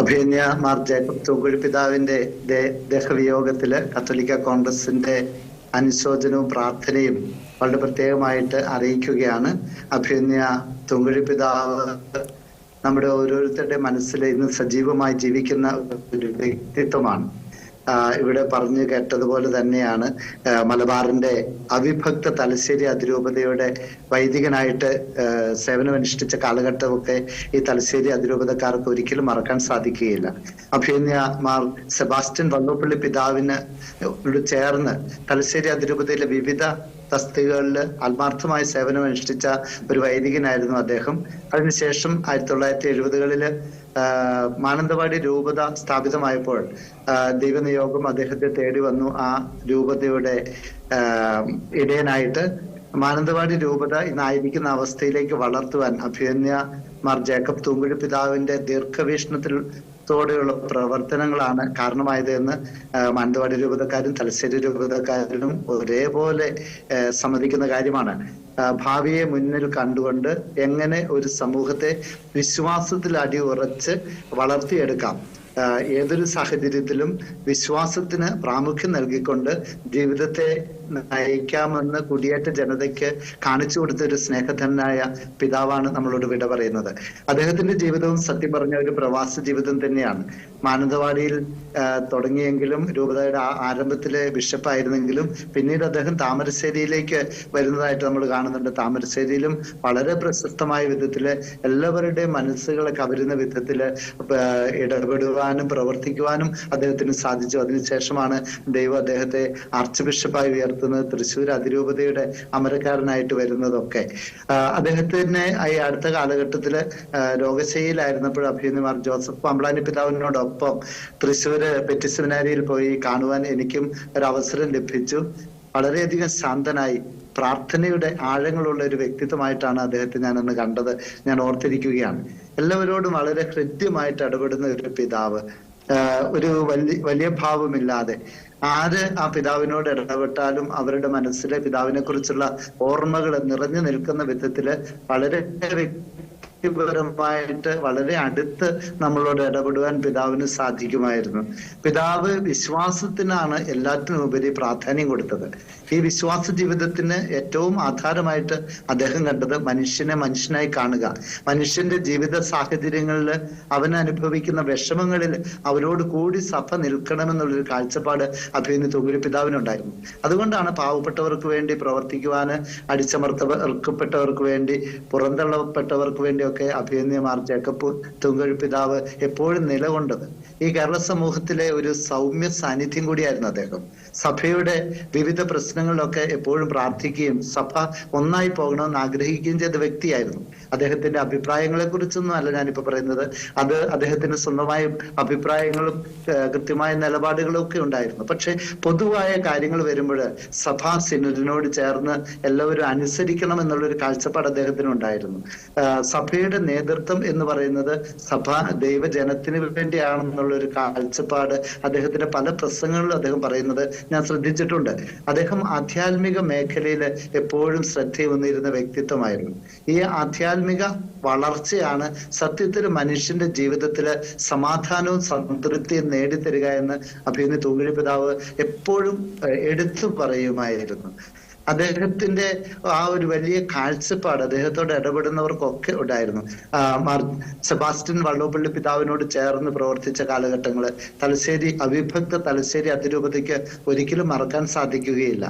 അഭിനയ മാർ ജേക്കബ് തൂക്കുഴി പിതാവിന്റെ ദേഹവിയോഗത്തിൽ കത്തോലിക്ക കോൺഗ്രസിന്റെ അനുശോചനവും പ്രാർത്ഥനയും വളരെ പ്രത്യേകമായിട്ട് അറിയിക്കുകയാണ്. അഭിനയ തൂങ്കുഴി പിതാവ് നമ്മുടെ ഓരോരുത്തരുടെ മനസ്സിൽ ഇന്ന് സജീവമായി ജീവിക്കുന്ന ഒരു വ്യക്തിത്വമാണ്. ഇവിടെ പറഞ്ഞു കേട്ടതുപോലെ തന്നെയാണ് മലബാറിന്റെ അവിഭക്ത തലശ്ശേരി അതിരൂപതയുടെ വൈദികനായിട്ട് സേവനമനുഷ്ഠിച്ച കാലഘട്ടമൊക്കെ ഈ തലശ്ശേരി അതിരൂപതക്കാർക്ക് ഒരിക്കലും മറക്കാൻ സാധിക്കുകയില്ല. അഭിനയ സെബാസ്റ്റ്യൻ വള്ളോപ്പള്ളി പിതാവിന് ചേർന്ന് തലശ്ശേരി അതിരൂപതയിലെ വിവിധ തസ്തികകളിൽ ആത്മാർത്ഥമായ സേവനം അനുഷ്ഠിച്ച ഒരു വൈദികനായിരുന്നു അദ്ദേഹം. അതിനുശേഷം ആയിരത്തി തൊള്ളായിരത്തി എഴുപതുകളിൽ മാനന്തവാടി രൂപത സ്ഥാപിതമായപ്പോൾ ദൈവനിയോഗം അദ്ദേഹത്തെ തേടി വന്നു. ആ രൂപതയുടെ ഇടയനായിട്ട് മാനന്തവാടി രൂപത ഇന്നായിരിക്കുന്ന അവസ്ഥയിലേക്ക് വളർത്തുവാൻ അഭിമന്യ മാർ ജേക്കബ് തൂങ്കുഴി പിതാവിന്റെ ദീർഘവീക്ഷണത്തിൽ ത്തോടെയുള്ള പ്രവർത്തനങ്ങളാണ് കാരണമായത് എന്ന് മാനന്തവാടി രൂപതക്കാരും തലശ്ശേരി രൂപതക്കാരും ഒരേപോലെ സമ്മതിക്കുന്ന കാര്യമാണ്. ഭാവിയെ മുന്നിൽ കണ്ടുകൊണ്ട് എങ്ങനെ ഒരു സമൂഹത്തെ വിശ്വാസത്തിൽ അടി ഉറച്ച് വളർത്തിയെടുക്കാം ഏതൊരു സാഹചര്യത്തിലും വിശ്വാസത്തിന് പ്രാമുഖ്യം നൽകിക്കൊണ്ട് ജീവിതത്തെ നയിക്കാമെന്ന് കുടിയേറ്റ ജനതയ്ക്ക് കാണിച്ചു കൊടുത്ത ഒരു സ്നേഹധനായ പിതാവാണ് നമ്മളോട് വിട പറയുന്നത്. അദ്ദേഹത്തിന്റെ ജീവിതവും സത്യം പറഞ്ഞ ഒരു പ്രവാസ ജീവിതം തന്നെയാണ്. മാനന്തവാടിയിൽ തുടങ്ങിയെങ്കിലും രൂപതയുടെ ആരംഭത്തിലെ ബിഷപ്പായിരുന്നെങ്കിലും പിന്നീട് അദ്ദേഹം താമരശ്ശേരിയിലേക്ക് വരുന്നതായിട്ട് നമ്മൾ കാണുന്നുണ്ട്. താമരശ്ശേരിയിലും വളരെ പ്രശസ്തമായ വിധത്തിൽ എല്ലാവരുടെയും മനസ്സുകളെ കവരുന്ന വിധത്തിൽ ആ, ഇടപെടുവാനും പ്രവർത്തിക്കുവാനും അദ്ദേഹത്തിന് സാധിച്ചു. അതിനുശേഷമാണ് ദൈവം അദ്ദേഹത്തെ ആർച്ച് ബിഷപ്പായി ഉയർത്തുന്നത് തൃശ്ശൂർ അതിരൂപതയുടെ അമരക്കാരനായിട്ട് വരുന്നതൊക്കെ. അദ്ദേഹത്തിന് ഈ അടുത്ത കാലഘട്ടത്തിൽ ആ, രോഗശൈലിയിലായിരുന്നപ്പോൾ അഭിനന്ദമാർ ജോസഫ് പമ്പളാനി പിതാവിനോടൊപ്പം തൃശ്ശൂര് പെറ്റി സെമിനാരിയിൽ പോയി കാണുവാൻ എനിക്കും ഒരു അവസരം ലഭിച്ചു. വളരെയധികം ശാന്തനായി പ്രാർത്ഥനയുടെ ആഴങ്ങളുള്ള ഒരു വ്യക്തിത്വമായിട്ടാണ് അദ്ദേഹത്തെ ഞാൻ അന്ന് കണ്ടത്. ഞാൻ ഓർത്തിരിക്കുകയാണ്. എല്ലാവരോടും വളരെ ഹൃദ്യമായിട്ട് ഇടപെടുന്ന ഒരു പിതാവ്. ഒരു വലിയ വലിയ ഭാവമില്ലാതെ. ആര് ആ പിതാവിനോട് ഇടപെട്ടാലും അവരുടെ മനസ്സിലെ പിതാവിനെ കുറിച്ചുള്ള ഓർമ്മകൾ നിറഞ്ഞു നിൽക്കുന്ന വിധത്തിൽ വളരെ വ്യക്തിപരമായിട്ട് വളരെ അടുത്ത് നമ്മളോട് ഇടപെടുവാൻ പിതാവിന് സാധിക്കുമായിരുന്നു. പിതാവ് വിശ്വാസത്തിനാണ് എല്ലാറ്റിനും ഉപരി പ്രാധാന്യം കൊടുത്തത്. ഈ വിശ്വാസ ജീവിതത്തിന് ഏറ്റവും ആധാരമായിട്ട് അദ്ദേഹം കണ്ടത് മനുഷ്യനെ മനുഷ്യനായി കാണുക. മനുഷ്യന്റെ ജീവിത സാഹചര്യങ്ങളിൽ അവൻ അനുഭവിക്കുന്ന വിഷമങ്ങളിൽ അവരോട് കൂടി സഭ നിൽക്കണമെന്നുള്ളൊരു കാഴ്ചപ്പാട് അഭിനന്ദ തുകുരി പിതാവിനുണ്ടായിരുന്നു. അതുകൊണ്ടാണ് പാവപ്പെട്ടവർക്ക് വേണ്ടി പ്രവർത്തിക്കുവാന് അടിച്ചമർത്തപ്പെട്ടവർക്ക് വേണ്ടി പുറന്തള്ളപ്പെട്ടവർക്ക് വേണ്ടിയൊക്കെ അഭിനന്ദ്യമാർ ജേക്കബ് തുങ്കഴി പിതാവ് എപ്പോഴും നിലകൊണ്ടത്. ഈ കേരള സമൂഹത്തിലെ ഒരു സൗമ്യ സാന്നിധ്യം കൂടിയായിരുന്നു അദ്ദേഹം. സഭയുടെ വിവിധ പ്രശ്നങ്ങളിലൊക്കെ എപ്പോഴും പ്രാർത്ഥിക്കുകയും സഭ ഒന്നായി പോകണമെന്ന് ആഗ്രഹിക്കുകയും ചെയ്ത വ്യക്തിയായിരുന്നു. അദ്ദേഹത്തിന്റെ അഭിപ്രായങ്ങളെ കുറിച്ചൊന്നും അല്ല ഞാനിപ്പോ പറയുന്നത്. അത് അദ്ദേഹത്തിന് സ്വന്തമായ അഭിപ്രായങ്ങളും കൃത്യമായ നിലപാടുകളും ഒക്കെ ഉണ്ടായിരുന്നു. പക്ഷെ പൊതുവായ കാര്യങ്ങൾ വരുമ്പോൾ സഭാ സിനഡിനോട് ചേർന്ന് എല്ലാവരും അനുസരിക്കണം എന്നുള്ളൊരു കാഴ്ചപ്പാട് അദ്ദേഹത്തിന് ഉണ്ടായിരുന്നു. സഭയുടെ നേതൃത്വം എന്ന് പറയുന്നത് സഭ ദൈവജനത്തിന് വേണ്ടിയാണെന്നുള്ള ഒരു കാഴ്ചപ്പാട് അദ്ദേഹത്തിന്റെ പല പ്രസംഗങ്ങളിലും അദ്ദേഹം പറയുന്നത് ഞാൻ ശ്രദ്ധിച്ചിട്ടുണ്ട്. അദ്ദേഹം ആധ്യാത്മിക മേഖലയിൽ എപ്പോഴും ശ്രദ്ധയൂന്നിരുന്ന വ്യക്തിത്വമായിരുന്നു. ഈ ആധ്യാത്മിക വളർച്ചയാണ് സത്യത്തിൽ മനുഷ്യന്റെ ജീവിതത്തിൽ സമാധാനവും സംതൃപ്തിയും നേടിത്തരിക എന്ന് അഭിനന്ദി തൂങ്ങിഴി പിതാവ് എപ്പോഴും എടുത്തു പറയുമായിരുന്നു. അദ്ദേഹത്തിന്റെ ആ ഒരു വലിയ കാഴ്ചപ്പാട് അദ്ദേഹത്തോട് ഇടപെടുന്നവർക്കൊക്കെ ഉണ്ടായിരുന്നു. സെബാസ്റ്റ്യൻ വള്ളോപ്പള്ളി പിതാവിനോട് ചേർന്ന് പ്രവർത്തിച്ച കാലഘട്ടങ്ങൾ തലശ്ശേരി അവിഭക്ത തലശ്ശേരി അതിരൂപതയ്ക്ക് ഒരിക്കലും മറക്കാൻ സാധിക്കുകയില്ല.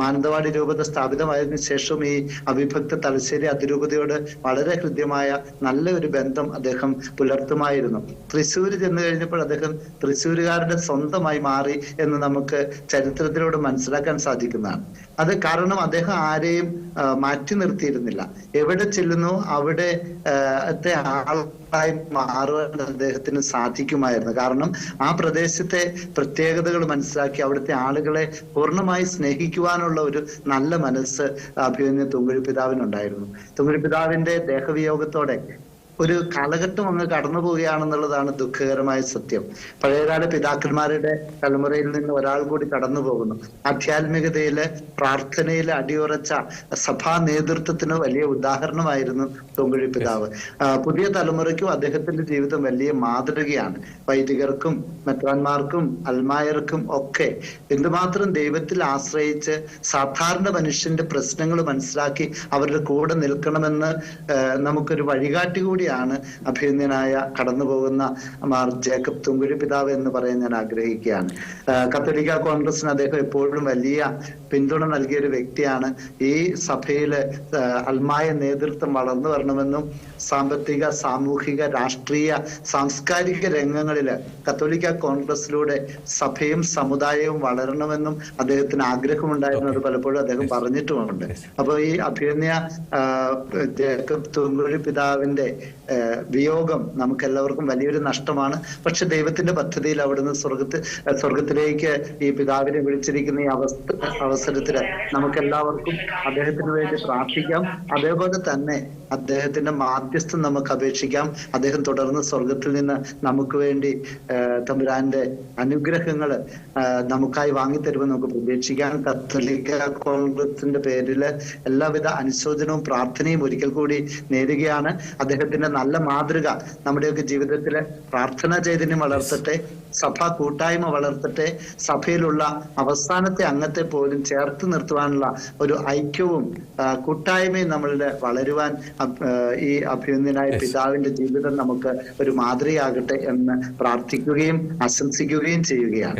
മാനന്തവാടി രൂപത സ്ഥാപിതമായതിനു ശേഷം ഈ അവിഭക്ത തലശ്ശേരി അതിരൂപതയോട് വളരെ ഹൃദ്യമായ നല്ല ഒരു ബന്ധം അദ്ദേഹം പുലർത്തുമായിരുന്നു. തൃശ്ശൂർ ചെന്ന് കഴിഞ്ഞപ്പോൾ അദ്ദേഹം തൃശ്ശൂരുകാരുടെ സ്വന്തമായി മാറി എന്ന് നമുക്ക് ചരിത്രത്തിലൂടെ മനസ്സിലാക്കാൻ സാധിക്കുന്നതാണ്. അത് കാരണം അദ്ദേഹം ആരെയും മാറ്റി നിർത്തിയിരുന്നില്ല. എവിടെ ചെല്ലുന്നു അവിടെ ആളായി മാറുവാൻ അദ്ദേഹത്തിന് സാധിക്കുമായിരുന്നു. കാരണം ആ പ്രദേശത്തെ പ്രത്യേകതകൾ മനസ്സിലാക്കി അവിടുത്തെ ആളുകളെ പൂർണമായി സ്നേഹിക്കുവാനുള്ള ഒരു നല്ല മനസ്സ് അഭിമന്യ തുങ്കുഴി പിതാവിനുണ്ടായിരുന്നു തുങ്കുഴി പിതാവിന്റെ ദേഹവിയോഗത്തോടെ ഒരു കാലഘട്ടം അങ്ങ് കടന്നു പോവുകയാണെന്നുള്ളതാണ് ദുഃഖകരമായ സത്യം. പഴയകാല പിതാക്കന്മാരുടെ തലമുറയിൽ നിന്ന് ഒരാൾ കൂടി കടന്നു പോകുന്നു. ആധ്യാത്മികതയിലെ പ്രാർത്ഥനയിൽ അടിയുറച്ച സഭാ നേതൃത്വത്തിന് വലിയ ഉദാഹരണമായിരുന്നു തൊങ്കുഴി പിതാവ്. പുതിയ തലമുറയ്ക്കും അദ്ദേഹത്തിന്റെ ജീവിതം വലിയ മാതൃകയാണ്. വൈദികർക്കും മെത്രാന്മാർക്കും അൽമായർക്കും ഒക്കെ എന്തുമാത്രം ദൈവത്തിൽ ആശ്രയിച്ച് സാധാരണ മനുഷ്യന്റെ പ്രശ്നങ്ങൾ മനസ്സിലാക്കി അവരുടെ കൂടെ നിൽക്കണമെന്ന് നമുക്കൊരു വഴികാട്ടി കൂടിയാണ് അഭിനന്ദനായ കടന്നു പോകുന്ന മാർ ജേക്കബ് തുങ്കുഴി പിതാവ് എന്ന് പറയാൻ ഞാൻ ആഗ്രഹിക്കുകയാണ്. കത്തോലിക്ക കോൺഗ്രസിന് അദ്ദേഹം എപ്പോഴും വലിയ പിന്തുണ നൽകിയ ഒരു വ്യക്തിയാണ്. ഈ സഭയിൽ അൽമായ നേതൃത്വം വളർന്നു വരണമെന്നും സാമ്പത്തിക സാമൂഹിക രാഷ്ട്രീയ സാംസ്കാരിക രംഗങ്ങളിൽ കത്തോലിക്ക കോൺഗ്രസിലൂടെ സഭയും സമുദായവും വളരണമെന്നും അദ്ദേഹത്തിന് ആഗ്രഹമുണ്ടായിരുന്നു അത് പലപ്പോഴും അദ്ദേഹം പറഞ്ഞിട്ടുമുണ്ട്. അപ്പോൾ ഈ അഭിനയ ജേക്കബ് തുങ്കുഴി പിതാവിന്റെ വിയോഗം നമുക്ക് എല്ലാവർക്കും വലിയൊരു നഷ്ടമാണ്. പക്ഷെ ദൈവത്തിന്റെ പദ്ധതിയിൽ അവിടുന്ന് സ്വർഗത്തിൽ സ്വർഗത്തിലേക്ക് ഈ പിതാവിനെ വിളിച്ചിരിക്കുന്ന ഈ അവസ്ഥ അവസരത്തിൽ നമുക്ക് എല്ലാവർക്കും അദ്ദേഹത്തിന് വേണ്ടി പ്രാർത്ഥിക്കാം. അതേപോലെ തന്നെ അദ്ദേഹത്തിന്റെ മാധ്യസ്ഥം നമുക്ക് അപേക്ഷിക്കാം. അദ്ദേഹം തുടർന്ന് സ്വർഗത്തിൽ നിന്ന് നമുക്ക് വേണ്ടി തമ്പുരാന്റെ അനുഗ്രഹങ്ങൾ നമുക്കായി വാങ്ങിത്തരുമെന്ന് നമുക്ക് പ്രതീക്ഷിക്കാം. കത്തോലിക്ക കോൺഗ്രസിന്റെ പേരിൽ എല്ലാവിധ അനുശോചനവും പ്രാർത്ഥനയും ഒരിക്കൽ കൂടി നേരുകയാണ്. അദ്ദേഹത്തിന്റെ നല്ല മാതൃക നമ്മുടെയൊക്കെ ജീവിതത്തിൽ പ്രാർത്ഥനാ ചൈതന്യം വളർത്തട്ടെ സഭ കൂട്ടായ്മ വളർത്തട്ടെ സഭയിലുള്ള അവസാനത്തെ അംഗത്തെ പോലും ചേർത്ത് നിർത്തുവാനുള്ള ഒരു ഐക്യവും കൂട്ടായ്മയും നമ്മളുടെ വളരുവാൻ ഈ അഭിനന്ദനായ പിതാവിന്റെ ജീവിതം നമുക്ക് ഒരു മാതൃകയാകട്ടെ എന്ന് പ്രാർത്ഥിക്കുകയും ആശംസിക്കുകയും ചെയ്യുകയാണ്.